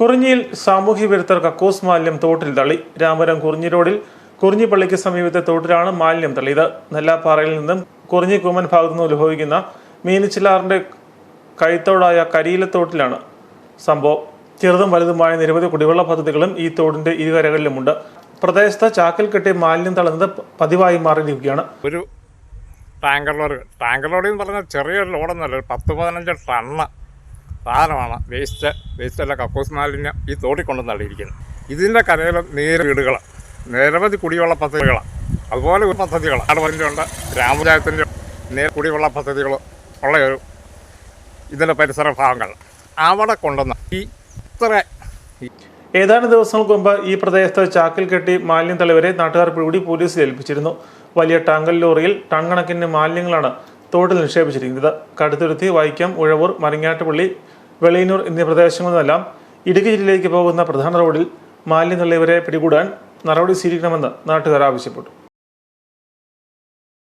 കുറിഞ്ഞിയിൽ സാമൂഹ്യ വിരുദ്ധർ കക്കൂസ് മാലിന്യം തോട്ടിൽ തള്ളി. രാമപുരം കുറിഞ്ഞി റോഡിൽ കുറിഞ്ഞിപ്പള്ളിക്ക് സമീപത്തെ തോട്ടിലാണ് മാലിന്യം തള്ളിയത്. നെല്ലാപ്പാറയിൽ നിന്നും കുറിഞ്ഞി കുമൻ ഭാഗത്തു നിന്ന് ഉത്ഭവിക്കുന്ന മീനിച്ചിലാറിന്റെ കൈത്തോടായ കരിയിലത്തോട്ടിലാണ് സംഭവം. ചെറുതും വലുതുമായ നിരവധി കുടിവെള്ള പദ്ധതികളും ഈ തോടിന്റെ ഇരുകരകളിലുമുണ്ട്. പ്രദേശത്ത് ചാക്കിൽ കെട്ടി മാലിന്യം തള്ളുന്നത് പതിവായി മാറിയിരിക്കുകയാണ്. ഒരു ടാങ്കർ ലോറി. ടാങ്കർ ലോറി എന്ന് പറഞ്ഞാൽ ചെറിയൊരു ലോഡൊന്നുമല്ല ഒരു പത്ത് പതിനഞ്ച് ടണ്ണ്. സാധനമാണ്. വേസ്റ്റ് വേസ്റ്റല്ല കക്കൂസ് മാലിന്യം ഈ തോട്ടിൽ കൊണ്ടു തള്ളിയിരിക്കുന്നത് ഇതിന്റെ കരയിൽ നേരെ വീടുകൾ നിരവധി കുടിവെള്ള പദ്ധതികൾ അതുപോലെ ഒരു പദ്ധതികൾ ആടുപഞ്ചുണ്ട് ഗ്രാമപഞ്ചായത്തിന്റെ നേർ കുടിവെള്ള പദ്ധതികൾ ഉള്ള ഒരു ഇതിന്റെ പരിസര ഭാഗങ്ങൾ. അവിടെ കൊണ്ടുവന്ന് ഈ ഇത്ര ഏതാനും ദിവസങ്ങൾക്ക് മുമ്പ് ഈ പ്രദേശത്ത് ചാക്കിൽ കെട്ടി മാലിന്യം തള്ളിവരെ നാട്ടുകാർ പിടികൂടി പോലീസ് ഏൽപ്പിച്ചിരുന്നു. വലിയ ടാങ്കൽ ലോറിയിൽ ടൺ മാലിന്യങ്ങളാണ് തോട്ടിൽ നിക്ഷേപിച്ചിരിക്കുന്നത്. കടുത്തുരുത്തി വൈക്കം ഉഴവൂർ മരിങ്ങാട്ടുപള്ളി വെളിയന്നൂർ എന്നീ പ്രദേശങ്ങളിൽ നിന്നെല്ലാം ഇടുക്കി ജില്ലയിലേക്ക് പോകുന്ന പ്രധാന റോഡിൽ മാലിന്യം തള്ളിയവരെ പിടികൂടാൻ നടപടി സ്വീകരിക്കണമെന്ന് നാട്ടുകാർ ആവശ്യപ്പെട്ടു.